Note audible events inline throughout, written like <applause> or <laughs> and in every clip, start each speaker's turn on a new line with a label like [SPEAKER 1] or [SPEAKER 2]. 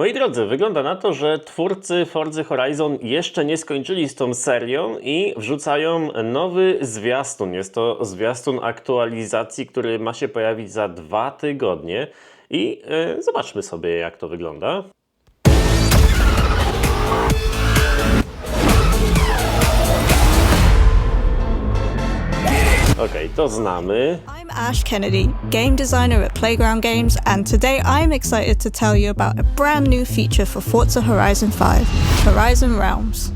[SPEAKER 1] Moi drodzy, wygląda na to, że twórcy Forza Horizon jeszcze nie skończyli z tą serią i wrzucają nowy zwiastun. Jest to zwiastun aktualizacji, który ma się pojawić za dwa tygodnie. I e, zobaczmy sobie, jak to wygląda. Okej, to znamy.
[SPEAKER 2] Ash Kennedy, game designer at Playground Games, and today I'm excited to tell you about a brand new feature for Forza Horizon 5 Horizon Realms.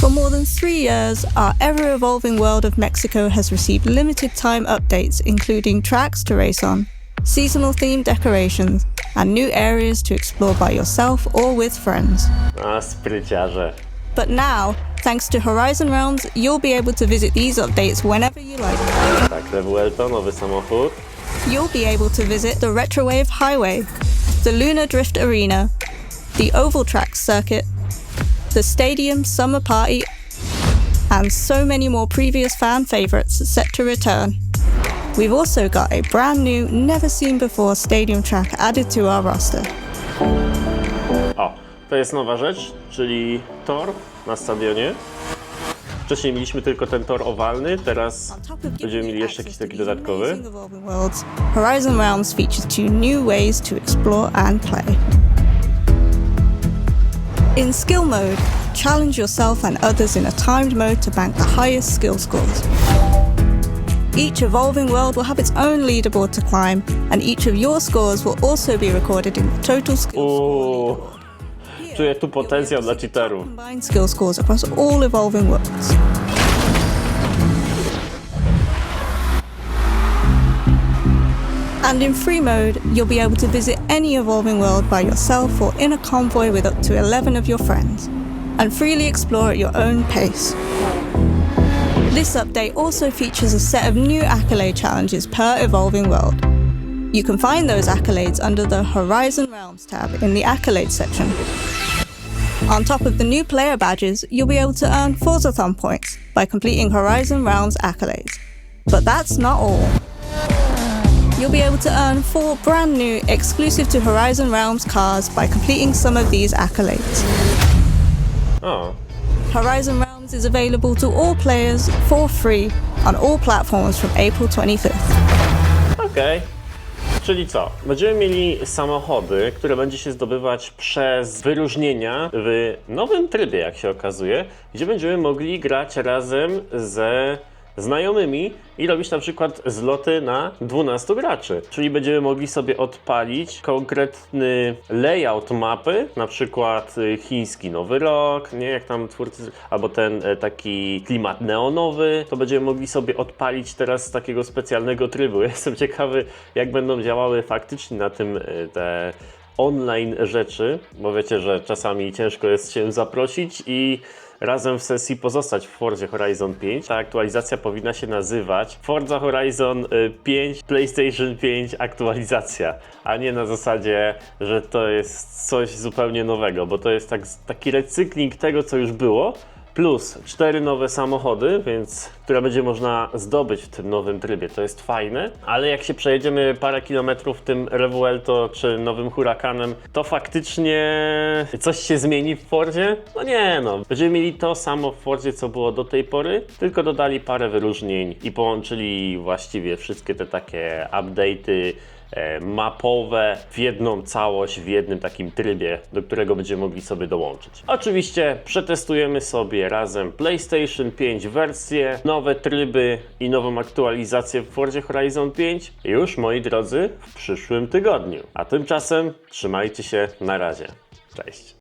[SPEAKER 2] For more than three years, our ever evolving world of Mexico has received limited time updates, including tracks to race on, seasonal themed decorations, and new areas to explore by yourself or with friends.
[SPEAKER 1] A, spryciarze.
[SPEAKER 2] But now, thanks to Horizon Realms, you'll be able to visit these updates whenever you like.
[SPEAKER 1] Tak, Revuelto, nowy samochód.
[SPEAKER 2] You'll be able to visit the Retrowave Highway, the Lunar Drift Arena, the Oval Tracks Circuit, the Stadium Summer Party, and so many more previous fan favourites set to return. We've also got a brand new, never seen before stadium track added to our roster.
[SPEAKER 1] O, to jest nowa rzecz, czyli tor na stadionie. Wcześniej mieliśmy tylko ten tor owalny, teraz będziemy mieli jeszcze jakiś taki dodatkowy.
[SPEAKER 2] Horizon Realms features two new ways to explore and play. In skill mode, challenge yourself and others in a timed mode to bank the highest skill scores. Each evolving world will have its own leaderboard to climb, and each of your scores will also be recorded in the total skill score.
[SPEAKER 1] Czuję tu potencjał dla cheaterów.
[SPEAKER 2] Skill scores across all evolving worlds. And in free mode, you'll be able to visit any evolving world by yourself or in a convoy with up to 11 of your friends, and freely explore at your own pace. This update also features a set of new accolade challenges per evolving world. You can find those accolades under the Horizon Realms tab in the accolades section. On top of the new player badges, you'll be able to earn Forzathon points by completing Horizon Realms accolades. But that's not all. You'll be able to earn four brand new exclusive to Horizon Realms cars by completing some of these accolades.
[SPEAKER 1] O,
[SPEAKER 2] Horizon Realms is available to all players for free on all platforms from April 25th.
[SPEAKER 1] okej. Czyli co? Będziemy mieli samochody, które będzie się zdobywać przez wyróżnienia w nowym trybie, jak się okazuje, gdzie będziemy mogli grać razem ze znajomymi i robić na przykład zloty na 12 graczy. Czyli będziemy mogli sobie odpalić konkretny layout mapy, na przykład y, chiński Nowy Rok, nie jak tam twórcy, albo ten e, taki klimat neonowy, to będziemy mogli sobie odpalić teraz z takiego specjalnego trybu. <laughs> Jestem ciekawy, jak będą działały faktycznie na tym e, te online rzeczy, bo wiecie, że czasami ciężko jest się zaprosić i razem w sesji pozostać w Forzie Horizon 5. Ta aktualizacja powinna się nazywać Forza Horizon y, 5 PlayStation 5 aktualizacja, a nie na zasadzie, że to jest coś zupełnie nowego, bo to jest tak, taki recykling tego, co już było, plus cztery nowe samochody, więc które będzie można zdobyć w tym nowym trybie. To jest fajne, ale jak się przejedziemy parę kilometrów tym Revuelto czy nowym Hurakanem, to faktycznie coś się zmieni w Fordzie? No nie no. Będziemy mieli to samo w Fordzie, co było do tej pory, tylko dodali parę wyróżnień i połączyli właściwie wszystkie te takie update'y mapowe w jedną całość, w jednym takim trybie, do którego będziemy mogli sobie dołączyć. Oczywiście przetestujemy sobie razem PlayStation 5 wersję, nowe tryby i nową aktualizację w Forzie Horizon 5 już, moi drodzy, w przyszłym tygodniu. A tymczasem trzymajcie się, na razie. Cześć.